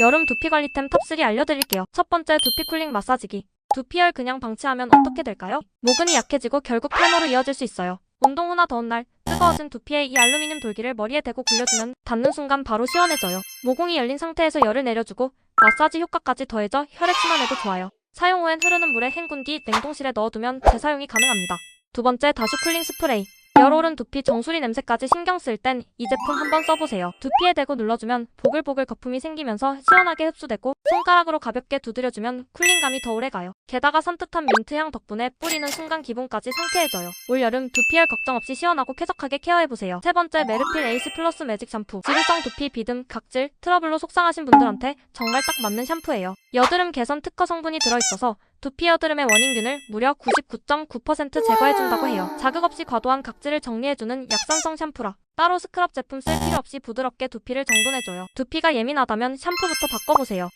여름 두피 관리템 탑3 알려드릴게요. 첫 번째 두피 쿨링 마사지기. 두피열 그냥 방치하면 어떻게 될까요? 모근이 약해지고 결국 탈모로 이어질 수 있어요. 운동 후나 더운 날 뜨거워진 두피에 이 알루미늄 돌기를 머리에 대고 굴려주면 닿는 순간 바로 시원해져요. 모공이 열린 상태에서 열을 내려주고 마사지 효과까지 더해져 혈액순환에도 좋아요. 사용 후엔 흐르는 물에 헹군 뒤 냉동실에 넣어두면 재사용이 가능합니다. 두 번째 다슈 쿨링 스프레이. 열 오른 두피 정수리 냄새까지 신경 쓸 땐 이 제품 한번 써보세요. 두피에 대고 눌러주면 보글보글 거품이 생기면서 시원하게 흡수되고 손가락으로 가볍게 두드려주면 쿨링감이 더 오래가요. 게다가 산뜻한 민트향 덕분에 뿌리는 순간 기분까지 상쾌해져요. 올여름 두피열 걱정 없이 시원하고 쾌적하게 케어해보세요. 세 번째 메르필 에이스 플러스 매직 샴푸. 지루성 두피 비듬, 각질, 트러블로 속상하신 분들한테 정말 딱 맞는 샴푸예요. 여드름 개선 특허 성분이 들어있어서 두피 여드름의 원인균을 무려 99.9% 제거해준다고 해요. 자극 없이 과도한 각질을 정리해주는 약산성 샴푸라. 따로 스크럽 제품 쓸 필요 없이 부드럽게 두피를 정돈해줘요. 두피가 예민하다면 샴푸부터 바꿔보세요.